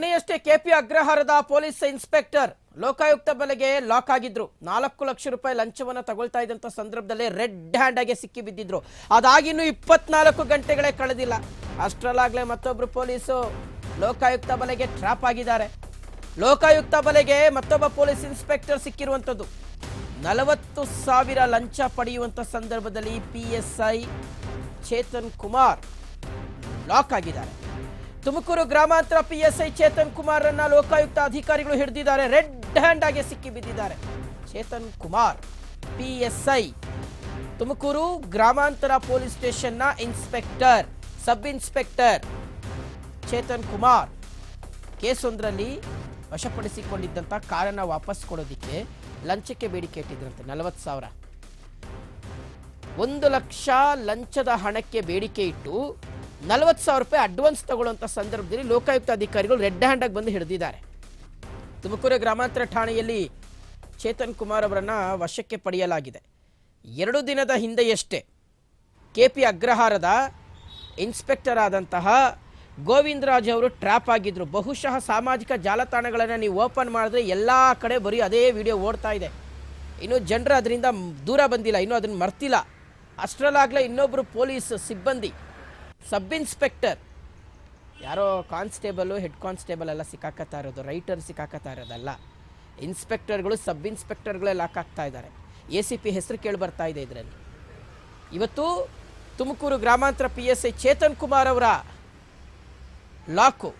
ನಿನ್ನೆಯಷ್ಟೇ ಕೆಪಿ ಅಗ್ರಹಾರದ police inspector Lokayukta ಬಲೆಗೆ ಲಾಕ್ ಆಗಿದ್ರು. ನಾಲ್ಕು ಲಕ್ಷ ರೂಪಾಯಿ ಲಂಚವನ್ನ ತಗೊಳ್ತಾ ಇದ್ದಂಥ ಸಂದರ್ಭದಲ್ಲಿ ರೆಡ್ ಹ್ಯಾಂಡ್ ಆಗಿ ಸಿಕ್ಕಿ ಬಿದ್ದಿದ್ರು. ಅದಾಗಿನ್ನೂ ಇಪ್ಪತ್ನಾಲ್ಕು ಗಂಟೆಗಳೇ ಕಳೆದಿಲ್ಲ. ಅಷ್ಟರಲ್ಲಾಗ್ಲೇ ಮತ್ತೊಬ್ರು ಪೊಲೀಸು ಲೋಕಾಯುಕ್ತ ಬಲೆಗೆ ಟ್ರಾಪ್ ಆಗಿದ್ದಾರೆ. ಲೋಕಾಯುಕ್ತ ಬಲೆಗೆ ಮತ್ತೊಬ್ಬ ಪೊಲೀಸ್ ಇನ್ಸ್ಪೆಕ್ಟರ್ ಸಿಕ್ಕಿರುವಂಥದ್ದು ನಲವತ್ತು ಸಾವಿರ ಲಂಚ ಪಡೆಯುವಂಥ ಸಂದರ್ಭದಲ್ಲಿ P S I Chetan Kumar lock ಆಗಿದ್ದಾರೆ. ತುಮಕೂರು ಗ್ರಾಮಾಂತರ ಪಿಎಸ್ಐ ಚೇತನ್ ಕುಮಾರ್ ಅನ್ನ ಲೋಕಾಯುಕ್ತ ಅಧಿಕಾರಿಗಳು ಹಿಡಿದಿದ್ದಾರೆ. ರೆಡ್ ಹ್ಯಾಂಡ್ ಆಗಿ ಸಿಕ್ಕಿ ಬಿದ್ದಿದ್ದಾರೆ. ಚೇತನ್ ಕುಮಾರ್ ಪಿಎಸ್ಐ ತುಮಕೂರು ಗ್ರಾಮಾಂತರ police ಸ್ಟೇಷನ್ನ inspector, sub inspector Chetan Kumar ಕೇಸೊಂದರಲ್ಲಿ ವಶಪಡಿಸಿಕೊಂಡಿದ್ದಂಥ ಕಾರನ್ನ ವಾಪಸ್ ಕೊಡೋದಿಕ್ಕೆ ಲಂಚಕ್ಕೆ ಬೇಡಿಕೆ ಇಟ್ಟಿದ್ರಂತೆ. ನಲವತ್ತು ಸಾವಿರ. ಒಂದು ಲಕ್ಷ ಲಂಚದ ಹಣಕ್ಕೆ ಬೇಡಿಕೆ ಇಟ್ಟು ನಲವತ್ತು ಸಾವಿರ ರೂಪಾಯಿ ಅಡ್ವಾನ್ಸ್ ತಗೊಳ್ಳುವಂಥ ಸಂದರ್ಭದಲ್ಲಿ ಲೋಕಾಯುಕ್ತ ಅಧಿಕಾರಿಗಳು ರೆಡ್ ಹ್ಯಾಂಡಾಗಿ ಬಂದು ಹಿಡಿದಿದ್ದಾರೆ. ತುಮಕೂರು ಗ್ರಾಮಾಂತರ ಠಾಣೆಯಲ್ಲಿ ಚೇತನ್ ಕುಮಾರ್ ಅವರನ್ನು ವಶಕ್ಕೆ ಪಡೆಯಲಾಗಿದೆ. ಎರಡು ದಿನದ ಹಿಂದೆಯಷ್ಟೇ ಕೆ ಪಿ ಅಗ್ರಹಾರದ ಇನ್ಸ್ಪೆಕ್ಟರ್ ಆದಂತಹ ಗೋವಿಂದರಾಜ್ ಅವರು ಟ್ರ್ಯಾಪ್ ಆಗಿದ್ರು. ಬಹುಶಃ ಸಾಮಾಜಿಕ ಜಾಲತಾಣಗಳನ್ನು ನೀವು ಓಪನ್ ಮಾಡಿದ್ರೆ ಎಲ್ಲ ಕಡೆ ಬರೀ ಅದೇ ವಿಡಿಯೋ ಓಡ್ತಾ ಇದೆ. ಇನ್ನು ಜನರು ಅದರಿಂದ ದೂರ ಬಂದಿಲ್ಲ, ಇನ್ನೂ ಅದನ್ನು ಮರ್ತಿಲ್ಲ. ಅಷ್ಟರಲ್ಲಾಗಲೇ ಇನ್ನೊಬ್ಬರು ಪೊಲೀಸ್ ಸಿಬ್ಬಂದಿ ಸಬ್ ಇನ್ಸ್ಪೆಕ್ಟರ್ ಯಾರೋ ಕಾನ್ಸ್ಟೇಬಲು, ಹೆಡ್ ಕಾನ್ಸ್ಟೇಬಲ್ ಎಲ್ಲ ಸಿಕ್ಕಾಕತ್ತಾ ಇರೋದು, ರೈಟರ್ ಸಿಕ್ಕಾಕತ್ತಾ ಇರೋದಲ್ಲ. ಇನ್ಸ್ಪೆಕ್ಟರ್ಗಳು ಸಬ್ ಇನ್ಸ್ಪೆಕ್ಟರ್ಗಳೇ ಲಾಕ್ ಆಗ್ತಾ ಇದ್ದಾರೆ. ಎ ಸಿ ಪಿ ಹೆಸರು ಕೇಳಿ ಬರ್ತಾ ಇದೆ ಇದರಲ್ಲಿ. ಇವತ್ತು ತುಮಕೂರು ಗ್ರಾಮಾಂತರ P S I Chetan Kumar ಅವರ ಲಾಕು.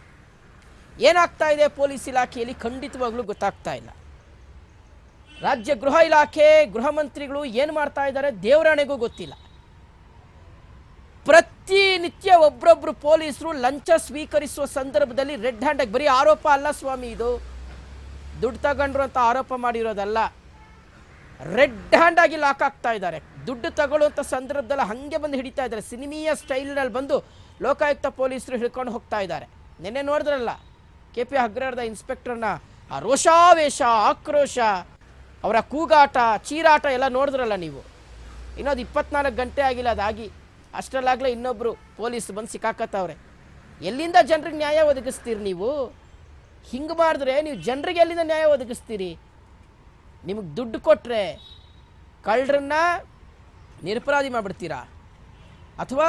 ಏನಾಗ್ತಾ ಇದೆ ಪೊಲೀಸ್ ಇಲಾಖೆಯಲ್ಲಿ? ಖಂಡಿತವಾಗ್ಲೂ ಗೊತ್ತಾಗ್ತಾ ಇಲ್ಲ. ರಾಜ್ಯ ಗೃಹ ಇಲಾಖೆ, ಗೃಹ ಮಂತ್ರಿಗಳು ಏನು ಮಾಡ್ತಾ ಇದ್ದಾರೆ? ದೇವರಾಣೆಗೂ ಗೊತ್ತಿಲ್ಲ. ಪ್ರತಿನಿತ್ಯ ಒಬ್ಬರೊಬ್ರು ಪೊಲೀಸರು ಲಂಚ ಸ್ವೀಕರಿಸುವ ಸಂದರ್ಭದಲ್ಲಿ ರೆಡ್ ಹ್ಯಾಂಡ್ ಬರೀ ಆರೋಪ ಅಲ್ಲ ಸ್ವಾಮಿ ಇದು. ದುಡ್ಡು ತಗೊಂಡ್ರು ಅಂತ ಆರೋಪ ಮಾಡಿರೋದಲ್ಲ. ರೆಡ್ ಹ್ಯಾಂಡ್ ಆಗಿ ಲಾಕ್ ಆಗ್ತಾ ಇದ್ದಾರೆ. ದುಡ್ಡು ತಗೊಳ್ಳುವಂಥ ಸಂದರ್ಭದಲ್ಲಿ ಹಾಗೆ ಬಂದು ಹಿಡಿತಾ ಇದ್ದಾರೆ. ಸಿನಿಮೀಯ ಸ್ಟೈಲ್ನಲ್ಲಿ ಬಂದು ಲೋಕಾಯುಕ್ತ ಪೊಲೀಸರು ಹಿಡ್ಕೊಂಡು ಹೋಗ್ತಾ ಇದ್ದಾರೆ. ನಿನ್ನೆ ನೋಡಿದ್ರಲ್ಲ, ಕೆ ಪಿ ಅಗ್ರಹಾರದ ಇನ್ಸ್ಪೆಕ್ಟರ್ನ ಆ ರೋಷಾವೇಶ, ಆಕ್ರೋಶ, ಅವರ ಕೂಗಾಟ, ಚೀರಾಟ ಎಲ್ಲ ನೋಡಿದ್ರಲ್ಲ ನೀವು. ಇನ್ನೊಂದು ಇಪ್ಪತ್ನಾಲ್ಕು ಗಂಟೆ ಆಗಿಲ್ಲ, ಅದಾಗಿ ಅಷ್ಟರಲ್ಲಾಗಲೇ ಇನ್ನೊಬ್ಬರು ಪೊಲೀಸ್ ಬಂದು ಸಿಕ್ಕಾಕತ್ತವ್ರೆ. ಎಲ್ಲಿಂದ ಜನರಿಗೆ ನ್ಯಾಯ ಒದಗಿಸ್ತೀರಿ ನೀವು? ಹಿಂಗೆ ಮಾಡಿದ್ರೆ ನೀವು ಜನರಿಗೆ ಎಲ್ಲಿಂದ ನ್ಯಾಯ ಒದಗಿಸ್ತೀರಿ? ನಿಮಗೆ ದುಡ್ಡು ಕೊಟ್ಟರೆ ಕಳ್ಳರನ್ನ ನಿರಪರಾಧಿ ಮಾಡಿಬಿಡ್ತೀರಾ? ಅಥವಾ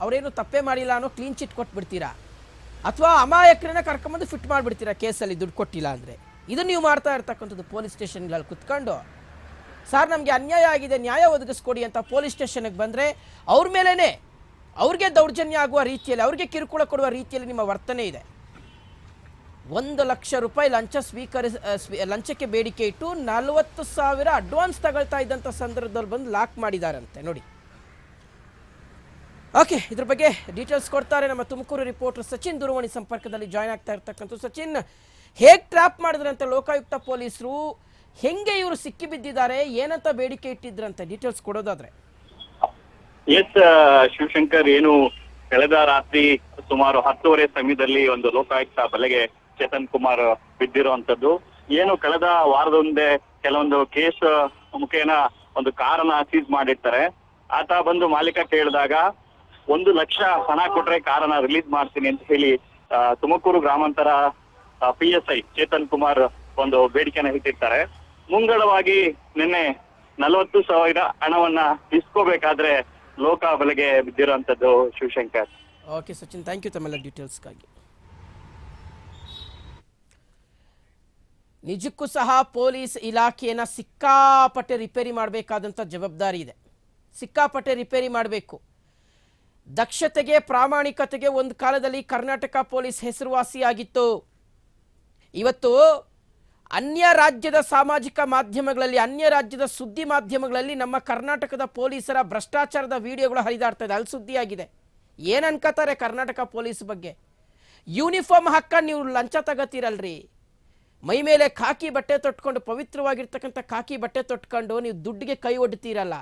ಅವರೇನು ತಪ್ಪೇ ಮಾಡಿಲ್ಲ ಅನ್ನೋ ಕ್ಲೀನ್ ಚಿಟ್ ಕೊಟ್ಬಿಡ್ತೀರಾ? ಅಥವಾ ಅಮಾಯಕರನ್ನ ಕರ್ಕೊಂಬಂದು ಫಿಟ್ ಮಾಡಿಬಿಡ್ತೀರಾ ಕೇಸಲ್ಲಿ ದುಡ್ಡು ಕೊಟ್ಟಿಲ್ಲ ಅಂದರೆ? ಇದು ನೀವು ಮಾಡ್ತಾ ಇರ್ತಕ್ಕಂಥದ್ದು ಪೊಲೀಸ್ ಸ್ಟೇಷನ್ಗಳಲ್ಲಿ ಕುತ್ಕೊಂಡು. ಸರ್, ನಮಗೆ ಅನ್ಯಾಯ ಆಗಿದೆ, ನ್ಯಾಯ ಒದಗಿಸ್ಕೊಡಿ ಅಂತ ಪೊಲೀಸ್ ಸ್ಟೇಷನ್ಗೆ ಬಂದರೆ ಅವ್ರ ಮೇಲೇ ಅವ್ರಿಗೆ ದೌರ್ಜನ್ಯ ಆಗುವ ರೀತಿಯಲ್ಲಿ, ಅವ್ರಿಗೆ ಕಿರುಕುಳ ಕೊಡುವ ರೀತಿಯಲ್ಲಿ ನಿಮ್ಮ ವರ್ತನೆ ಇದೆ. ಒಂದು ಲಕ್ಷ ರೂಪಾಯಿ ಲಂಚ ಸ್ವೀಕರಿಸ ಲಂಚಕ್ಕೆ ಬೇಡಿಕೆ ಇಟ್ಟು ನಲವತ್ತು ಸಾವಿರ ಅಡ್ವಾನ್ಸ್ ತಗೊಳ್ತಾ ಇದ್ದಂಥ ಸಂದರ್ಭದಲ್ಲಿ ಬಂದು ಲಾಕ್ ಮಾಡಿದಾರಂತೆ, ನೋಡಿ. ಓಕೆ, ಇದ್ರ ಬಗ್ಗೆ ಡೀಟೇಲ್ಸ್ ಕೊಡ್ತಾರೆ ನಮ್ಮ ತುಮಕೂರು ರಿಪೋರ್ಟರ್ ಸಚಿನ್ ದೂರವಾಣಿ ಸಂಪರ್ಕದಲ್ಲಿ ಜಾಯ್ನ್ ಆಗ್ತಾ ಇರ್ತಕ್ಕಂಥ ಸಚಿನ್. ಹೇಗೆ ಟ್ರ್ಯಾಪ್ ಮಾಡಿದ್ರಂತೆ ಲೋಕಾಯುಕ್ತ ಪೊಲೀಸರು? ಹೆಂಗೆ ಇವರು ಸಿಕ್ಕಿ ಬಿದ್ದಿದ್ದಾರೆ, ಏನಂತ ಬೇಡಿಕೆ ಇಟ್ಟಿದ್ರಂತೆ? ಡೀಟೇಲ್ಸ್ ಕೊಡೋದಾದ್ರೆ. ಎಸ್ ಶಿವಶಂಕರ್, ಏನು ಕಳೆದ ರಾತ್ರಿ ಸುಮಾರು ಹತ್ತುವರೆ ಸಮಯದಲ್ಲಿ ಒಂದು ಲೋಕಾಯುಕ್ತ ಬಲೆಗೆ ಚೇತನ್ ಕುಮಾರ್ ಬಿದ್ದಿರುವಂತದ್ದು ಏನು ಕಳೆದ ವಾರದ ಹಿಂದೆ ಕೆಲವೊಂದು ಕೇಸ್ ಮುಖೇನ ಒಂದು ಕಾರನ್ನ ಸೀಸ್ ಮಾಡಿರ್ತಾರೆ. ಆತ ಬಂದು ಮಾಲೀಕ ಕೇಳಿದಾಗ ಒಂದು ಲಕ್ಷ ಹಣ ಕೊಟ್ರೆ ಕಾರನ್ನ ರಿಲೀಸ್ ಮಾಡ್ತೀನಿ ಅಂತ ಹೇಳಿ ತುಮಕೂರು ಗ್ರಾಮಾಂತರ P S I Chetan Kumar ಒಂದು ಬೇಡಿಕೆನ ಇಟ್ಟಿರ್ತಾರೆ. ಮುಂಗಡವಾಗಿ ನಿನ್ನೆ ನಲವತ್ತು ಸಾವಿರ ಹಣವನ್ನ ಇಸ್ಕೋಬೇಕಾದ್ರೆ ಲೋಕ ಬಲೆಗೆ ಬಿದ್ದಿರುವಂತದ್ದು Shivashankar. Okay Sachin thank you ತಮ್ಮೆಲ್ಲ ಡೀಟೇಲ್ಸ್ಗಾಗಿ ನಿಜಕ್ಕೂ ಸಹ ಪೊಲೀಸ್ ಇಲಾಖೆಯನ್ನು ಸಿಕ್ಕಾಪಟ್ಟೆ ರಿಪೇರಿ ಮಾಡಬೇಕಾದಂಥ ಜವಾಬ್ದಾರಿ ಇದೆ. ಸಿಕ್ಕಾಪಟ್ಟೆ ರಿಪೇರಿ ಮಾಡಬೇಕು. ದಕ್ಷತೆಗೆ, ಪ್ರಾಮಾಣಿಕತೆಗೆ ಒಂದು ಕಾಲದಲ್ಲಿ ಕರ್ನಾಟಕ ಪೊಲೀಸ್ ಹೆಸರುವಾಸಿಯಾಗಿತ್ತು. ಇವತ್ತು ಅನ್ಯ ರಾಜ್ಯದ ಸಾಮಾಜಿಕ ಮಾಧ್ಯಮಗಳಲ್ಲಿ, ಅನ್ಯ ರಾಜ್ಯದ ಸುದ್ದಿ ಮಾಧ್ಯಮಗಳಲ್ಲಿ ನಮ್ಮ ಕರ್ನಾಟಕದ ಪೊಲೀಸರ ಭ್ರಷ್ಟಾಚಾರದ ವಿಡಿಯೋಗಳು ಹರಿದಾಡ್ತಾ ಇದೆ. ಅಲ್ಲಿ ಸುದ್ದಿಯಾಗಿದೆ. ಏನು ಅನ್ಕೋತಾರೆ ಕರ್ನಾಟಕ ಪೊಲೀಸ್ ಬಗ್ಗೆ? ಯೂನಿಫಾರ್ಮ್ ಹಾಕೊಂಡು ನೀವು ಲಂಚ ತಗೋತೀರಲ್ರಿ. ಮೈ ಮೇಲೆ ಖಾಕಿ ಬಟ್ಟೆ ತೊಟ್ಕೊಂಡು, ಪವಿತ್ರವಾಗಿರ್ತಕ್ಕಂಥ ಖಾಕಿ ಬಟ್ಟೆ ತೊಟ್ಕೊಂಡು ನೀವು ದುಡ್ಡಿಗೆ ಕೈ ಒಡ್ತೀರಲ್ಲ.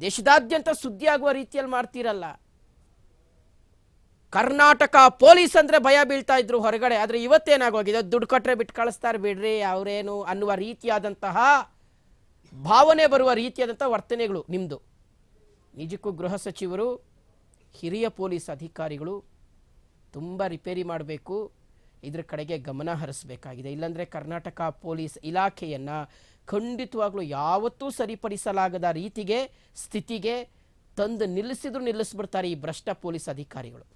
ದೇಶದಾದ್ಯಂತ ಸುದ್ದಿಯಾಗುವ ರೀತಿಯಲ್ಲಿ ಮಾಡ್ತೀರಲ್ಲ. ಕರ್ನಾಟಕ ಪೊಲೀಸ್ ಅಂದ್ರೆ ಭಯ ಬೀಳ್ತಾ ಇದ್ರು ಹೊರಗಡೆ. ಆದ್ರೆ ಇವತ್ತೇನಾಗೋಗಿದೆ? ದುಡ್ಡು ಕೊಟ್ರೆ ಬಿಟ್ಟು ಕಳಿಸ್ತಾರೆ ಬಿಡ್ರಿ, ಅವರೇನು ಅನ್ನುವ ರೀತಿಯಾದಂತಹ ಭಾವನೆ ಬರುವ ರೀತಿಯಾದಂಥ ವರ್ತನೆಗಳು ನಿಮ್ಮದು ನಿಜಕ್ಕೂ ಗೃಹ ಸಚಿವರು, ಹಿರಿಯ ಪೊಲೀಸ್ ಅಧಿಕಾರಿಗಳು ತುಂಬ ರಿಪೇರಿ ಮಾಡಬೇಕು, ಇದ್ರ ಕಡೆಗೆ ಗಮನ ಹರಿಸಬೇಕಾಗಿದೆ. ಇಲ್ಲಾಂದರೆ ಕರ್ನಾಟಕ ಪೊಲೀಸ್ ಇಲಾಖೆಯನ್ನು ಖಂಡಿತವಾಗ್ಲೂ ಯಾವತ್ತೂ ಸರಿಪಡಿಸಲಾಗದ ರೀತಿಗೆ, ಸ್ಥಿತಿಗೆ ತಂದು ನಿಲ್ಲಿಸಿದ್ರು ನಿಲ್ಲಿಸ್ಬಿಡ್ತಾರೆ ಈ ಭ್ರಷ್ಟ ಪೊಲೀಸ್ ಅಧಿಕಾರಿಗಳು.